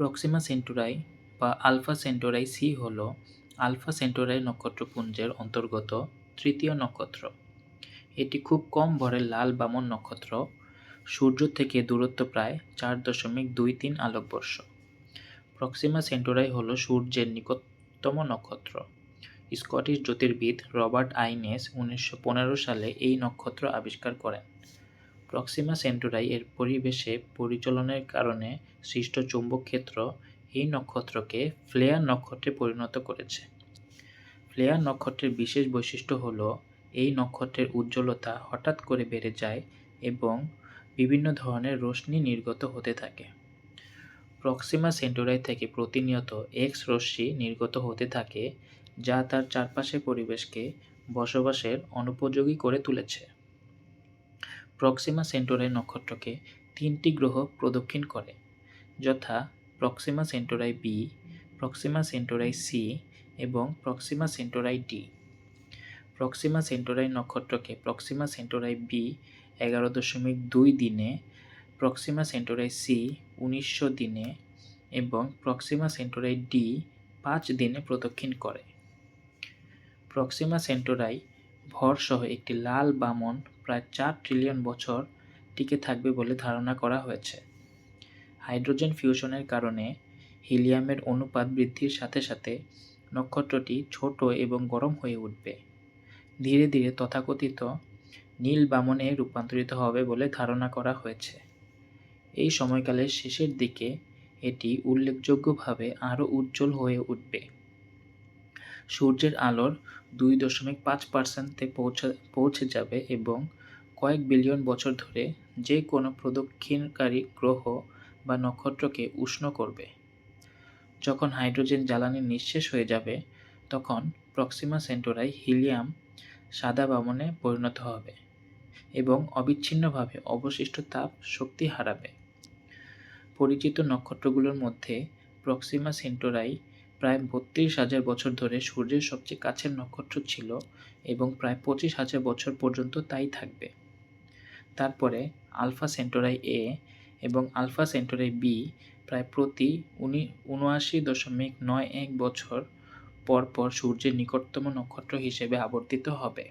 Proxima Centauri বা Alpha Centauri C হল Alpha Centauri নক্ষত্রপুঞ্জের অন্তর্গত তৃতীয় নক্ষত্র। এটি খুব কম ভরের লাল বামন নক্ষত্র, সূর্য থেকে দূরত্ব প্রায় চার দশমিক দুই তিন আলোকবর্ষ। প্রক্সিমা সেন্টোরাই হল সূর্যের নিকটতম নক্ষত্র। স্কটিশ জ্যোতির্বিদ রবার্ট আইনেস উনিশশো পনেরো সালে এই নক্ষত্র আবিষ্কার করেন। প্রক্সিমা সেন্টোরাই এর পরিবেশে পরিচলনের কারণে সৃষ্ট চৌম্বক ক্ষেত্র এই নক্ষত্রকে ফ্লেয়ার নক্ষত্রে পরিণত করেছে। ফ্লেয়ার নক্ষত্রের বিশেষ বৈশিষ্ট্য হল এই নক্ষত্রের উজ্জ্বলতা হঠাৎ করে বেড়ে যায় এবং বিভিন্ন ধরনের রশ্মি নির্গত হতে থাকে। প্রক্সিমা সেন্টোরাই থেকে প্রতিনিয়ত এক্স রশ্মি নির্গত হতে থাকে, যা তার চারপাশের পরিবেশকে বসবাসের অনুপযোগী করে তুলেছে। প্রক্সিমা সেন্টোরাই নক্ষত্রকে তিনটি গ্রহ প্রদক্ষিণ করে, যথা Proxima Centauri B, Proxima Centauri C এবং Proxima Centauri D. Proxima Centauri নক্ষত্রকে Proxima Centauri B এগারো দশমিক দুই দিনে, প্রক্সিমা সেন্টোরাই সি উনিশশো দিনে এবং প্রক্সিমা সেন্টোরাই ডি পাঁচ দিনে প্রদক্ষিণ করে। প্রক্সিমা সেন্টোরাই ভরসহ একটি লাল বামন প্রায় চার ট্রিলিয়ন বছর টিকে থাকবে বলে ধারণা করা হয়েছে। হাইড্রোজেন ফিউশনের কারণে হিলিয়ামের অনুপাত বৃদ্ধির সাথে সাথে নক্ষত্রটি ছোট এবং গরম হয়ে উঠবে। ধীরে ধীরে তথাকথিত নীল বামনে রূপান্তরিত হবে বলে ধারণা করা হয়েছে। এই সময়কালের শেষের দিকে এটি উল্লেখযোগ্যভাবে আরও উজ্জ্বল হয়ে উঠবে। সূর্যের আলোর দুই দশমিক পাঁচ পার্সেন্টে পৌঁছা, পৌঁছে যাবে এবং কয়েক বিলিয়ন বছর ধরে যে কোনো প্রদক্ষিণকারী গ্রহ বা নক্ষত্রকে উষ্ণ করবে। যখন হাইড্রোজেন জ্বালানি নিঃশেষ হয়ে যাবে, তখন প্রক্সিমা সেন্টোরাই হিলিয়াম সাদা বামনে পরিণত হবে এবং অবিচ্ছিন্নভাবে অবশিষ্ট তাপ শক্তি হারাবে। পরিচিত নক্ষত্রগুলোর মধ্যে প্রক্সিমা সেন্টোরাই প্রায় বত্রিশ হাজার বছর ধরে সূর্যের সবচেয়ে কাছের নক্ষত্র ছিল এবং প্রায় পঁচিশ হাজার বছর পর্যন্ত তাই থাকবে। তারপরে আলফা সেন্টোরাই এ এবং আলফা সেন্টোরাই বি প্রায় প্রতি উনি উনআশি দশমিক নয় এক বছর পর পর সূর্যের নিকটতম নক্ষত্র হিসেবে আবর্তিত হবে।